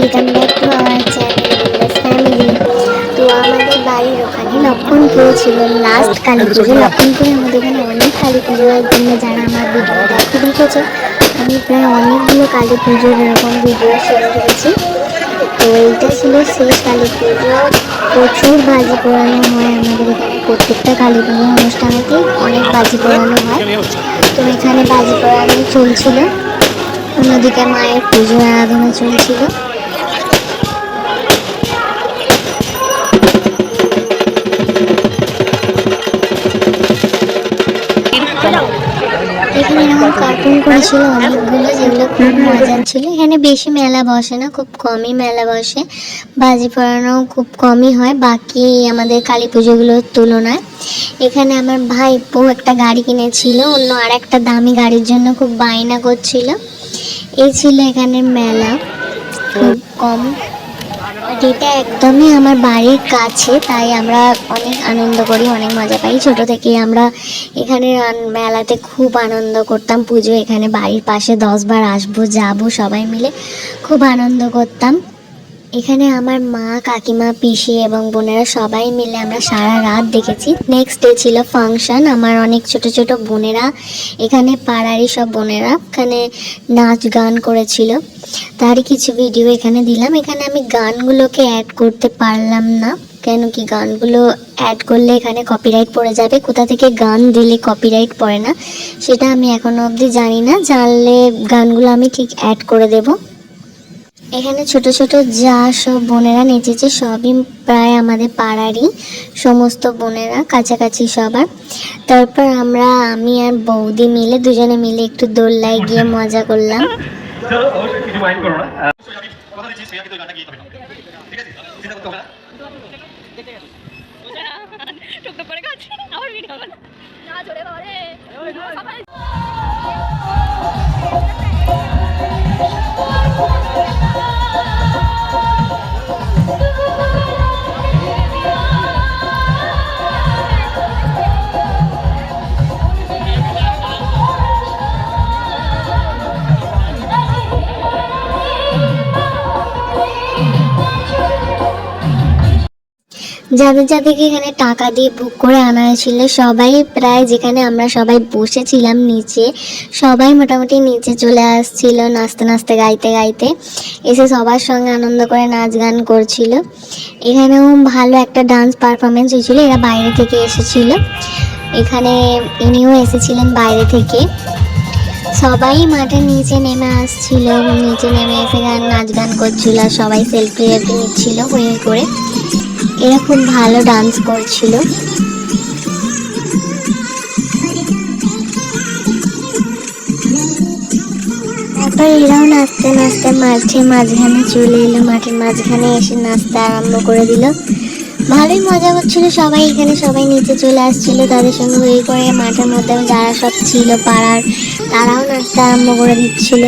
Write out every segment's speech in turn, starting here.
Welcome back to our channel family তো আমাদের বাড়ির ওখানে লক্ষণপুর ছিল লাস্ট কালী পুজো লক্ষণপুরের মধ্যে এখানে অনেক কালী পুজো হয় যারা আমার ভিডিও দেখে দেখেছ আমি প্রায় অনেকগুলো কালী পুজোর এরকম ভিডিও শেয়ার করেছি তো এইটা ছিল শেষ কালী পুজো প্রচুর বাজি পোড়ানো হয় আমাদের এখানে প্রত্যেকটা কালী পুজো অনুষ্ঠানেতে অনেক বাজি পোড়ানো হয় তো এখানে বাজি পোড়ানো চলছিল। অন্যদিকে মায়ের পুজো আরাধনা চলছিল। ছিল অনেকগুলো যেগুলো খুব মজার ছিল। এখানে বেশি মেলা বসে না খুব কমই মেলা বসে। বাজি পড়ানো খুব কমই হয় বাকি আমাদের কালী পুজোগুলোর তুলনায়। এখানে আমার ভাই বউ একটা গাড়ি কিনেছিল অন্য আর একটা দামি গাড়ির জন্য খুব বায়না করছিল। এই ছিল এখানে মেলা খুব কম। এটা একদমই আমার বাড়ির কাছে, তাই আমরা অনেক আনন্দ করি, অনেক মজা পাই। ছোট থেকে আমরা এখানে মেলাতে খুব আনন্দ করতাম। পুজো এখানে বাড়ির পাশে দশবার আসব, যাব সবাই মিলে। খুব আনন্দ করতাম। এখানে আমার মা, কাকিমা, পিসি এবং বোনেরা সবাই মিলে আমরা সারা রাত দেখেছি। নেক্সট ডে ছিল ফাংশন আমার অনেক ছোট ছোট বোনেরা, এখানে পাড়ারই সব বোনেরা, এখানে নাচ গান করেছিল। তারই কিছু ভিডিও এখানে দিলাম। এখানে আমি গানগুলোকে অ্যাড করতে পারলাম না, কেন কি গানগুলো অ্যাড করলে এখানে কপিরাইট পড়ে যাবে, কোথা থেকে গান দিলে কপিরাইট পড়ে না, সেটা আমি এখনও অবধি জানি না। জানলে গানগুলো আমি ঠিক অ্যাড করে দেবো। এখানে ছোট ছোট যা সব বোনেরা নেচেছে সবই প্রায় আমাদের পাড়ারই সমস্ত বোনেরা কাছাকাছি সবার। তারপর আমরা আমি আর বৌদি মিলে দুজনে মিলে একটু দোল্লায় গিয়ে মজা করলাম। যাদের যাদেরকে এখানে টাকা দিয়ে বুক করে আনা হয়েছিল, সবাই প্রায় যেখানে আমরা সবাই বসেছিলাম নিচে, সবাই মোটামুটি নিচে চলে আসছিল নাচতে নাচতে, গাইতে গাইতে। এসে সবার সঙ্গে আনন্দ করে নাচ গান করছিল। এখানেও ভালো একটা ডান্স পারফরমেন্স হয়েছিল, এরা বাইরে থেকে এসেছিল। এখানে ইনিও এসেছিলেন বাইরে থেকে। সবাই মাঠের নিচে নেমে আসছিল নিচে নেমে এসে গান, নাচ গান করছিল সবাই সেলফি নিচ্ছিল হয়ে করে। এরা খুব ভালো ডান্স করছিল। তারপর এরাও নাচতে নাচতে মাঠে মাঝখানে চলে এলো, মাঠের মাঝখানে এসে নাচতে আরম্ভ করে দিল। ভালোই মজা করছিল, সবাই এখানে সবাই নিচে চলে আসছিল, তাদের সঙ্গে ওই করে মাঠের মধ্যে যারা সব ছিল পাড়ার, তারাও নাচতে আরম্ভ করে দিচ্ছিল।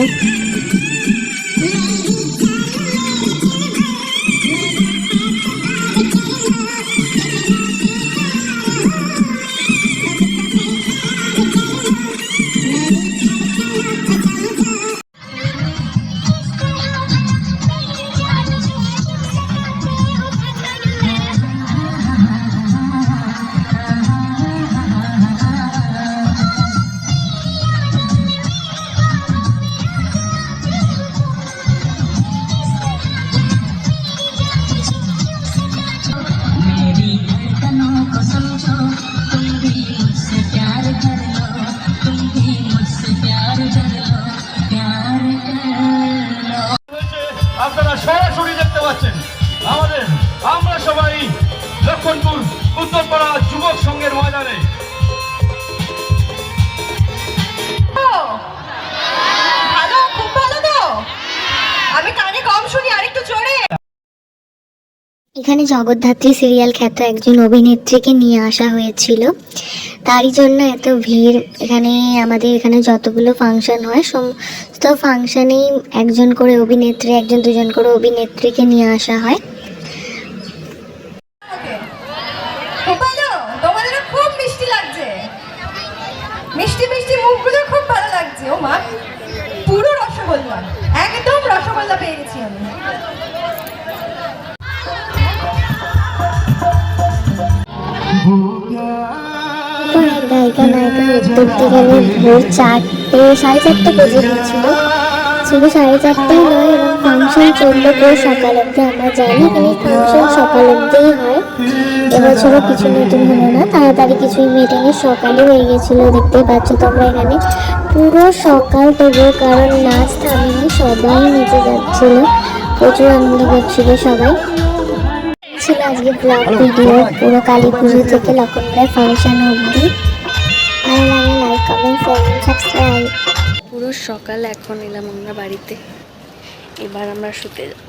সরাসরি দেখতে পাচ্ছেন আমাদের আমরা সবাই লক্ষণপুর, উত্তরপাড়া যুবক সংঘের ময়দানে। আমি কানে কম শুনি, আরেকটু এখানে জগদ্ধাত্রী সিরিয়াল খ্যাত একজন অভিনেত্রীকে নিয়ে আসা হয়েছিল। তারই জন্য এত ভিড়। এখানে আমাদের এখানে যতগুলো ফাংশন হয়, সমস্ত ফাংশনেই একজন করে অভিনেত্রী, একজন দুজন করে অভিনেত্রীকে নিয়ে আসা হয়। একদম রসগোল্লা পেয়ে গেছি আমি। ভোর চারটে সাড়ে চারটে ছিল। সাড়ে ফাংশন সকাল আমরা জানি ফাংশন সকাল হয় কিছু নতুন হলো না তাড়াতাড়ি কিছুই মেটেনি সকালে হয়ে গেছিল দেখতেই পাচ্ছ তোমরা এখানে পুরো সকাল তবুও কারণ নাচ থামেনি সবাই নিচে যাচ্ছিল প্রচুর আনন্দ করছিল সবাই ছিল আজকে ব্লগ ভিডিও পুরো কালী পুজো থেকে লক্ষণপুরের ফাংশন অবধি। ভালো লাগে লাইক কমেন্ট শেয়ার সাবস্ক্রাইব পুরো সকাল এখন এলাম আমরা বাড়িতে। এবার আমরা শুতে যাব.